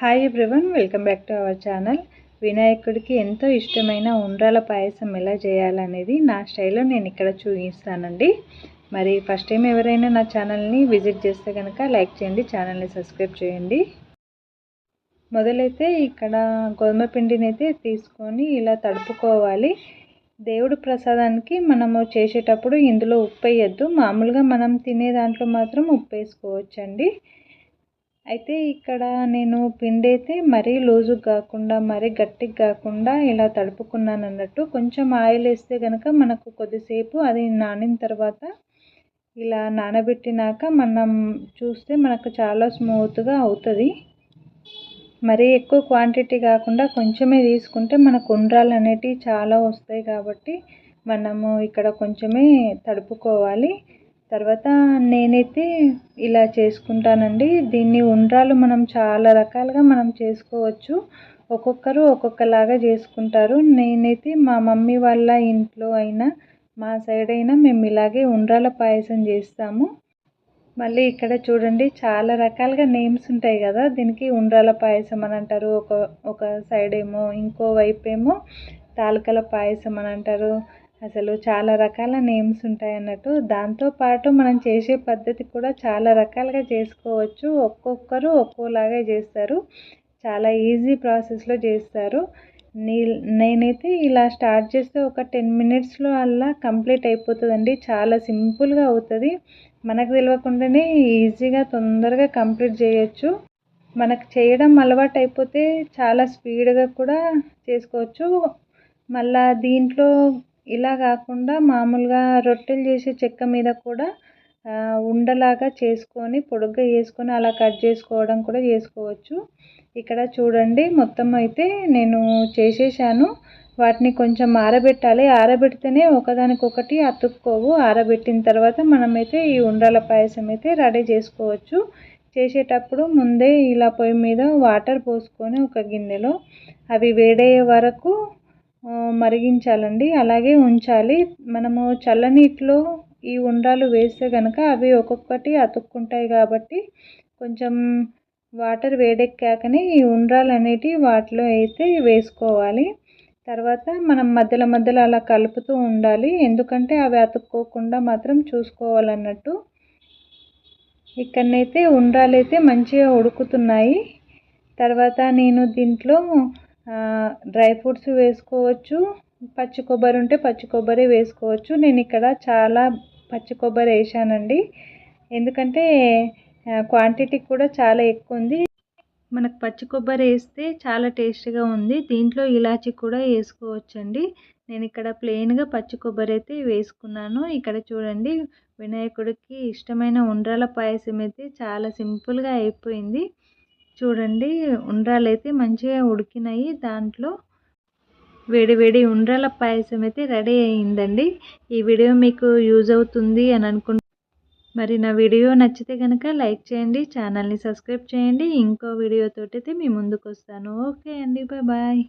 Hi everyone welcome back to our channel వినాయకుడికి ఎంతో ఇష్టమైన ఉండ్రాల పాయసం ఎలా చేయాలనేది నా స్టైల్లో నేను ఇక్కడ చూపిస్తానండి. మరి ఫస్ట్ టైం ఎవరైనా నా ఛానల్ని విజిట్ చేస్తే కనుక లైక్ చేయండి ఛానల్ని సబ్స్క్రైబ్ చేయండి. మొదలైతే ఇక్కడ గోధుమ పిండిని అయితే తీసుకొని ఇలా తడుపుకోవాలి. దేవుడు ప్రసాదానికి మనము చేసేటప్పుడు ఇందులో ఉప్పు వేయద్దు. మామూలుగా మనం తినే దాంట్లో మాత్రం ఉప్పు వేసుకోవచ్చండి. అయితే ఇక్కడ నేను పిండి అయితే మరీ లూజు కాకుండా మరీ గట్టిగా కాకుండా ఇలా తడుపుకున్నాను అన్నట్టు. కొంచెం ఆయిల్ వేస్తే కనుక మనకు కొద్దిసేపు అది నానిన తర్వాత ఇలా నానబెట్టినాక మనం చూస్తే మనకు చాలా స్మూత్గా అవుతుంది. మరీ ఎక్కువ క్వాంటిటీ కాకుండా కొంచెమే తీసుకుంటే మనకు ఉండ్రాలు అనేటివి చాలా వస్తాయి కాబట్టి మనము ఇక్కడ కొంచెమే తడుపుకోవాలి. తర్వాత నేనైతే ఇలా చేసుకుంటానండి. దీన్ని ఉండ్రాలు మనం చాలా రకాలుగా మనం చేసుకోవచ్చు. ఒక్కొక్కరు ఒక్కొక్కలాగా చేసుకుంటారు. నేనైతే మా మమ్మీ వాళ్ళ ఇంట్లో అయినా మా సైడ్ అయినా మేము ఇలాగే ఉండ్రాల పాయసం చేస్తాము. మళ్ళీ ఇక్కడ చూడండి చాలా రకాలుగా నేమ్స్ ఉంటాయి కదా. దీనికి ఉండ్రాల పాయసం అని అంటారు. ఒక ఒక సైడ్ ఏమో ఇంకో వైపు ఏమో తాలకల పాయసం అని అంటారు. అసలు చాలా రకాల నేమ్స్ ఉంటాయి అన్నట్టు. దాంతోపాటు మనం చేసే పద్ధతి కూడా చాలా రకాలుగా చేసుకోవచ్చు. ఒక్కొక్కరు ఒక్కోలాగా చేస్తారు. చాలా ఈజీ ప్రాసెస్లో చేస్తారు. నీ నేనైతే ఇలా స్టార్ట్ చేస్తే ఒక టెన్ మినిట్స్లో అలా కంప్లీట్ అయిపోతుందండి. చాలా సింపుల్గా అవుతుంది. మనకు తెలియకుండానే ఈజీగా తొందరగా కంప్లీట్ చేయొచ్చు. మనకు చేయడం అలవాటు అయిపోతే చాలా స్పీడ్గా కూడా చేసుకోవచ్చు. మళ్ళా దీంట్లో ఇలా కాకుండా మామూలుగా రొట్టెలు చేసే చెక్క మీద కూడా ఉండలాగా చేసుకొని పొడుగ్గా చేసుకొని అలా కట్ చేసుకోవడం కూడా చేసుకోవచ్చు. ఇక్కడ చూడండి మొత్తం అయితే నేను చేసేసాను. వాటిని కొంచెం ఆరబెట్టాలి. ఆరబెడితేనే ఒకదానికొకటి అతుక్కోవు. ఆరబెట్టిన తర్వాత మనమైతే ఈ ఉండ్రాల పాయసం అయితే రెడీ చేసుకోవచ్చు. చేసేటప్పుడు ముందే ఇలా పొయ్యి మీద వాటర్ పోసుకొని ఒక గిన్నెలో అవి వేడయ్యే వరకు మరిగించాలండి. అలాగే ఉంచాలి. మనము చల్లనీటిలో ఈ ఉండ్రాలు వేస్తే కనుక అవి ఒక్కొక్కటి అతుక్కుంటాయి కాబట్టి కొంచెం వాటర్ వేడెక్కాకనే ఈ ఉండ్రాలు అనేటివి వాటిలో అయితే వేసుకోవాలి. తర్వాత మనం మధ్యలో మధ్యలో అలా కలుపుతూ ఉండాలి. ఎందుకంటే అవి అతుక్కోకుండా మాత్రం చూసుకోవాలన్నట్టు. ఇక్కడనైతే ఉండ్రాలు అయితే మంచిగా ఉడుకుతున్నాయి. తర్వాత నేను దీంట్లో డ్రై ఫ్రూట్స్ వేసుకోవచ్చు పచ్చి కొబ్బరి ఉంటే పచ్చి కొబ్బరి వేసుకోవచ్చు. నేను ఇక్కడ చాలా పచ్చి కొబ్బరి వేసానండి. ఎందుకంటే క్వాంటిటీ కూడా చాలా ఎక్కువ ఉంది. మనకు పచ్చి కొబ్బరి వేస్తే చాలా టేస్ట్గా ఉంది. దీంట్లో ఇలాచి కూడా వేసుకోవచ్చండి. నేను ఇక్కడ ప్లెయిన్గా పచ్చి కొబ్బరి అయితే వేసుకున్నాను. ఇక్కడ చూడండి వినాయకుడికి ఇష్టమైన ఉండ్రాల పాయసం అయితే చాలా సింపుల్గా అయిపోయింది. చూడండి ఉండ్రాలు అయితే మంచిగా ఉడికినాయి. దాంట్లో వేడి వేడి ఉండ్రాల పాయసం అయితే రెడీ అయిందండి. ఈ వీడియో మీకు యూజ్ అవుతుంది అని అనుకుంటున్నాను మరి నా వీడియో నచ్చితే కనుక లైక్ చేయండి ఛానల్ని సబ్స్క్రైబ్ చేయండి. ఇంకో వీడియోతో అయితే మీ ముందుకు వస్తాను ఓకే అండి బాయ్.